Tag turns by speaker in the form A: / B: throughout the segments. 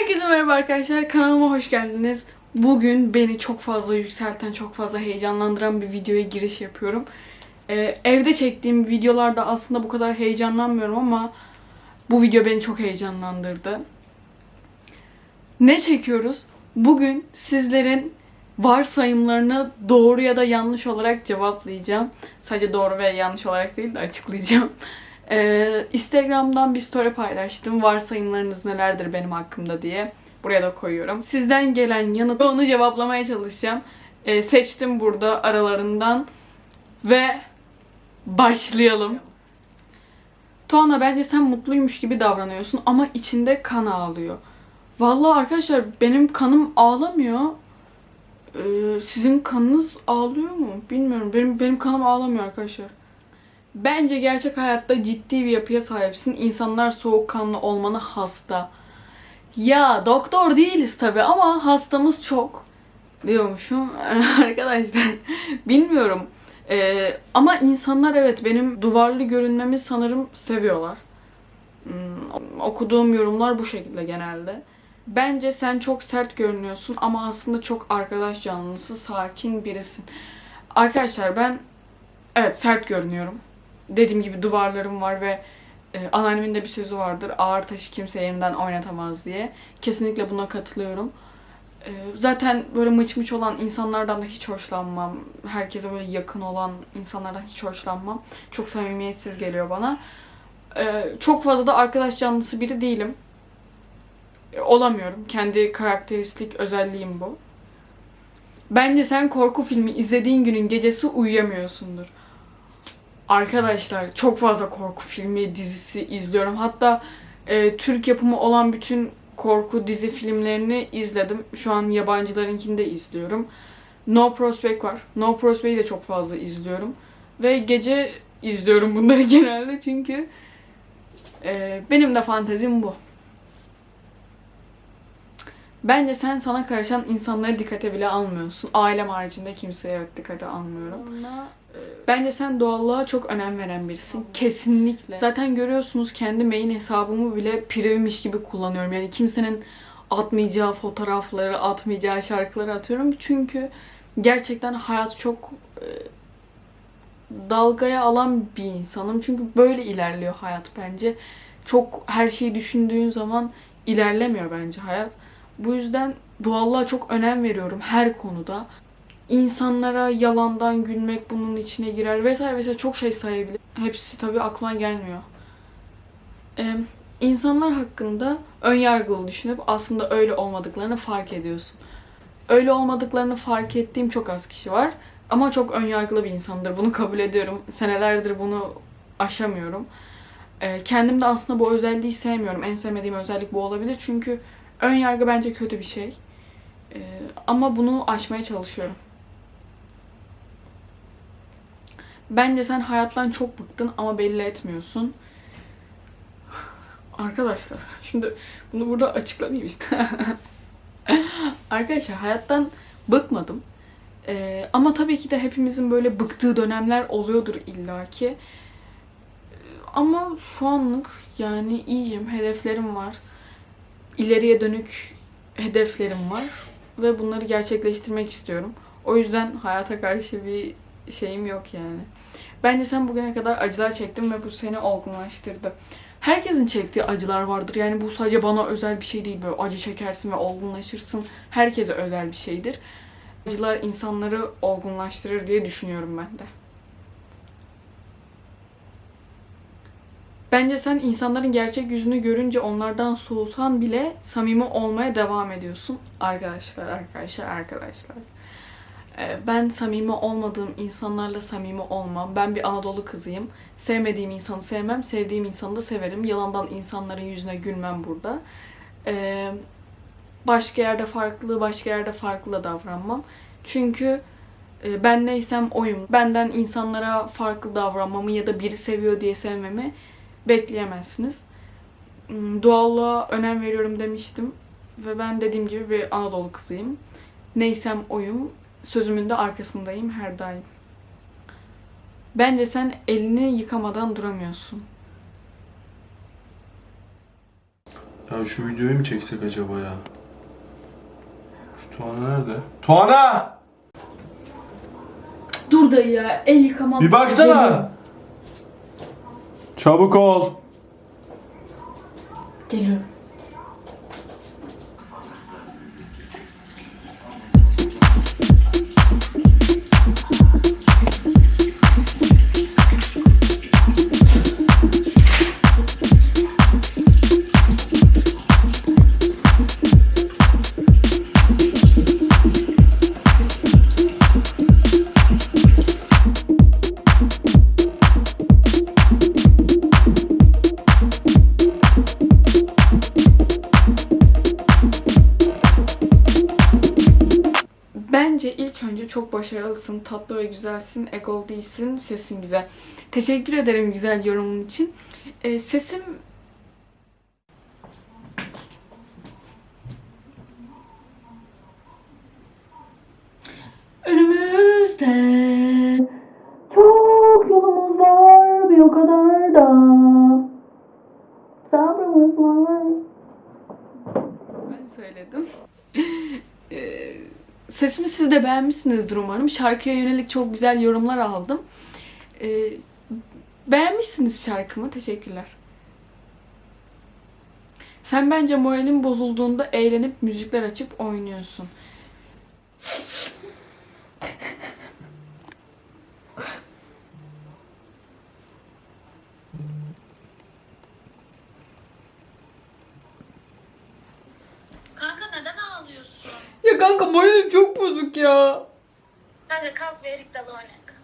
A: Herkese merhaba arkadaşlar. Kanalıma hoş geldiniz. Bugün beni çok fazla yükselten, çok fazla heyecanlandıran bir videoya giriş yapıyorum. Ee, evde çektiğim videolarda aslında bu kadar heyecanlanmıyorum ama bu video beni çok heyecanlandırdı. Ne çekiyoruz? Bugün sizlerin varsayımlarını doğru ya da yanlış olarak cevaplayacağım. Sadece doğru ve yanlış olarak değil de açıklayacağım. Ee, Instagram'dan bir story paylaştım. Varsayımlarınız nelerdir benim hakkımda diye. Buraya da koyuyorum. Sizden gelen yanıtı onu cevaplamaya çalışacağım. Ee, seçtim burada aralarından. Ve başlayalım. Tuana bence sen mutluymuş gibi davranıyorsun ama içinde kan ağlıyor. Vallahi arkadaşlar benim kanım ağlamıyor. Ee, sizin kanınız ağlıyor mu? Bilmiyorum. Benim benim kanım ağlamıyor arkadaşlar. Bence gerçek hayatta ciddi bir yapıya sahipsin. İnsanlar soğukkanlı olmana hasta. Ya doktor değiliz tabi ama hastamız çok diyormuşum arkadaşlar. Bilmiyorum. Ee, ama insanlar evet benim duvarlı görünmemi sanırım seviyorlar. Hmm, okuduğum yorumlar bu şekilde genelde. Bence sen çok sert görünüyorsun ama aslında çok arkadaş canlısı, sakin birisin. Arkadaşlar ben evet sert görünüyorum dediğim gibi duvarlarım var ve e, anneannemin de bir sözü vardır. Ağır taşı kimse yerinden oynatamaz diye. Kesinlikle buna katılıyorum. E, zaten böyle mıç mıç olan insanlardan da hiç hoşlanmam. Herkese böyle yakın olan insanlardan hiç hoşlanmam. Çok samimiyetsiz geliyor bana. E, çok fazla da arkadaş canlısı biri değilim. E, olamıyorum. Kendi karakteristik özelliğim bu. Bence sen korku filmi izlediğin günün gecesi uyuyamıyorsundur. Arkadaşlar çok fazla korku filmi, dizisi izliyorum. Hatta e, Türk yapımı olan bütün korku dizi filmlerini izledim. Şu an yabancılarınkini de izliyorum. No Prospect var. No Prospect'i de çok fazla izliyorum. Ve gece izliyorum bunları genelde çünkü e, benim de fantezim bu. Bence sen sana karışan insanları dikkate bile almıyorsun. Ailem haricinde kimseye evet dikkate almıyorum. Bence sen doğallığa çok önem veren birisin. Kesinlikle. Zaten görüyorsunuz kendi main hesabımı bile privmiş gibi kullanıyorum. Yani kimsenin atmayacağı fotoğrafları, atmayacağı şarkıları atıyorum. Çünkü gerçekten hayat çok e, dalgaya alan bir insanım. Çünkü böyle ilerliyor hayat bence. Çok her şeyi düşündüğün zaman ilerlemiyor bence hayat. Bu yüzden doğallığa çok önem veriyorum her konuda insanlara yalandan gülmek bunun içine girer vesaire vesaire çok şey sayabilir. Hepsi tabii aklıma gelmiyor. Ee, insanlar hakkında ön yargılı düşünüp aslında öyle olmadıklarını fark ediyorsun. Öyle olmadıklarını fark ettiğim çok az kişi var. Ama çok ön yargılı bir insandır. Bunu kabul ediyorum. Senelerdir bunu aşamıyorum. Ee, kendim de aslında bu özelliği sevmiyorum. En sevmediğim özellik bu olabilir. Çünkü ön yargı bence kötü bir şey. Ee, ama bunu aşmaya çalışıyorum. Bence sen hayattan çok bıktın ama belli etmiyorsun. Arkadaşlar şimdi bunu burada açıklamayayım işte. Arkadaşlar hayattan bıkmadım. Ee, ama tabii ki de hepimizin böyle bıktığı dönemler oluyordur illaki. Ama şu anlık yani iyiyim, hedeflerim var. İleriye dönük hedeflerim var ve bunları gerçekleştirmek istiyorum. O yüzden hayata karşı bir şeyim yok yani. Bence sen bugüne kadar acılar çektin ve bu seni olgunlaştırdı. Herkesin çektiği acılar vardır. Yani bu sadece bana özel bir şey değil. Böyle acı çekersin ve olgunlaşırsın. Herkese özel bir şeydir. Acılar insanları olgunlaştırır diye düşünüyorum ben de. Bence sen insanların gerçek yüzünü görünce onlardan soğusan bile samimi olmaya devam ediyorsun. Arkadaşlar, arkadaşlar, arkadaşlar. Ee, Ben samimi olmadığım insanlarla samimi olmam. Ben bir Anadolu kızıyım. Sevmediğim insanı sevmem, sevdiğim insanı da severim. Yalandan insanların yüzüne gülmem burada. Ee, Başka yerde farklı, başka yerde farklı da davranmam. Çünkü e, ben neysem oyum. Benden insanlara farklı davranmamı ya da biri seviyor diye sevmemi bekleyemezsiniz. Hmm, Doğallığa önem veriyorum demiştim. Ve ben dediğim gibi bir Anadolu kızıyım. Neysem oyum. Sözümün de arkasındayım her daim. Bence sen elini yıkamadan duramıyorsun.
B: Ya şu videoyu mu çeksek acaba ya? Şu Tuana nerede? Tuana!
A: Dur dayı ya el yıkamam.
B: Bir baksana! Çabuk ol.
A: Geliyorum. Bence ilk önce çok başarılısın, tatlı ve güzelsin, egol değilsin, sesin güzel. Teşekkür ederim güzel yorumun için. Ee, sesim... Önümüzde siz de beğenmişsinizdir umarım. Şarkıya yönelik çok güzel yorumlar aldım. Ee, beğenmişsiniz şarkımı. Teşekkürler. Sen bence moralin bozulduğunda eğlenip müzikler açıp oynuyorsun. Ya kanka moralim çok bozuk ya.
C: Hadi kalk ve erik dalı oynak.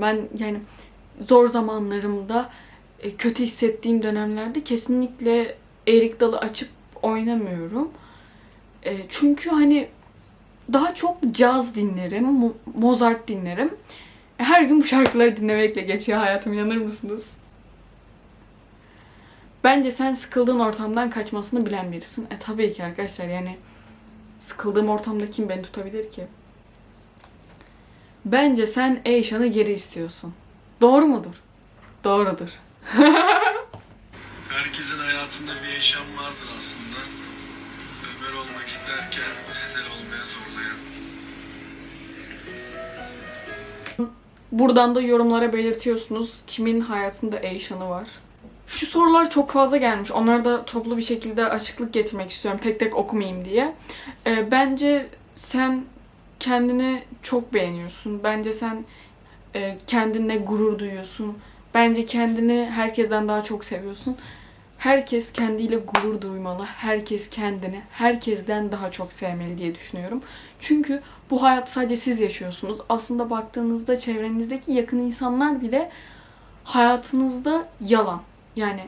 A: Ben yani zor zamanlarımda e, kötü hissettiğim dönemlerde kesinlikle erik dalı açıp oynamıyorum. E, Çünkü hani daha çok caz dinlerim, Mo- Mozart dinlerim. Her gün bu şarkıları dinlemekle geçiyor hayatım, inanır mısınız? Bence sen sıkıldığın ortamdan kaçmasını bilen birisin. E tabii ki arkadaşlar yani sıkıldığım ortamda kim beni tutabilir ki? Bence sen Eyşan'ı geri istiyorsun. Doğru mudur? Doğrudur.
B: Herkesin hayatında bir yaşam vardır aslında. Ömer olmak isterken ezel olmaya zorlayan.
A: Buradan da yorumlara belirtiyorsunuz kimin hayatında Eyşan'ı var. Şu sorular çok fazla gelmiş. Onlara da toplu bir şekilde açıklık getirmek istiyorum. Tek tek okumayayım diye. Ee, bence sen kendini çok beğeniyorsun. Bence sen e, kendinle gurur duyuyorsun. Bence kendini herkesten daha çok seviyorsun. Herkes kendiyle gurur duymalı. Herkes kendini herkesten daha çok sevmeli diye düşünüyorum. Çünkü bu hayat sadece siz yaşıyorsunuz. Aslında baktığınızda çevrenizdeki yakın insanlar bile hayatınızda yalan. Yani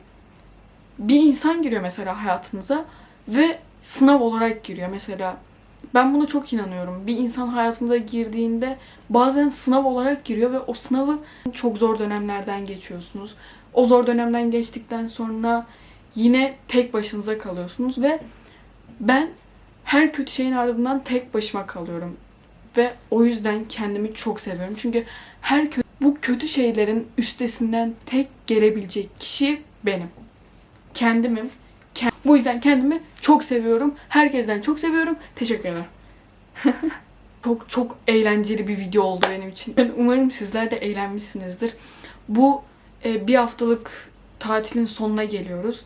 A: bir insan giriyor mesela hayatınıza ve sınav olarak giriyor mesela. Ben buna çok inanıyorum. Bir insan hayatınıza girdiğinde bazen sınav olarak giriyor ve o sınavı çok zor dönemlerden geçiyorsunuz. O zor dönemden geçtikten sonra yine tek başınıza kalıyorsunuz ve ben her kötü şeyin ardından tek başıma kalıyorum. Ve o yüzden kendimi çok seviyorum. Çünkü her kötü, bu kötü şeylerin üstesinden tek gelebilecek kişi benim. Kendimim. Bu yüzden kendimi çok seviyorum. Herkesten çok seviyorum. Teşekkür ederim. çok çok eğlenceli bir video oldu benim için. Ben umarım sizler de eğlenmişsinizdir. Bu e, bir haftalık tatilin sonuna geliyoruz.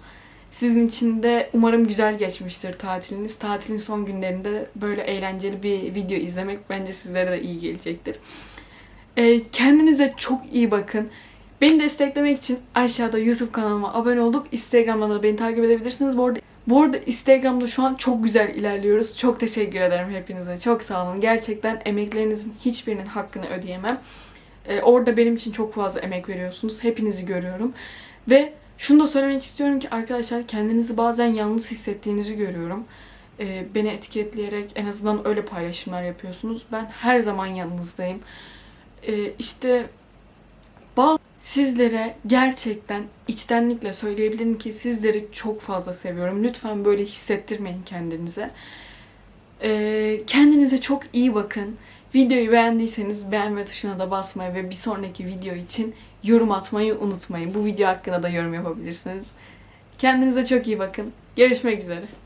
A: Sizin için de umarım güzel geçmiştir tatiliniz. Tatilin son günlerinde böyle eğlenceli bir video izlemek bence sizlere de iyi gelecektir. Ee, kendinize çok iyi bakın. Beni desteklemek için aşağıda YouTube kanalıma abone olup Instagram'dan da beni takip edebilirsiniz. Bu arada, bu arada Instagram'da şu an çok güzel ilerliyoruz. Çok teşekkür ederim hepinize. Çok sağ olun. Gerçekten emeklerinizin hiçbirinin hakkını ödeyemem. Ee, orada benim için çok fazla emek veriyorsunuz. Hepinizi görüyorum. Ve şunu da söylemek istiyorum ki arkadaşlar kendinizi bazen yalnız hissettiğinizi görüyorum. Ee, beni etiketleyerek en azından öyle paylaşımlar yapıyorsunuz. Ben her zaman yanınızdayım. Ee, işte Sizlere gerçekten içtenlikle söyleyebilirim ki sizleri çok fazla seviyorum. Lütfen böyle hissettirmeyin kendinize. Ee, kendinize çok iyi bakın. Videoyu beğendiyseniz beğenme tuşuna da basmayı ve bir sonraki video için yorum atmayı unutmayın. Bu video hakkında da yorum yapabilirsiniz. Kendinize çok iyi bakın. Görüşmek üzere.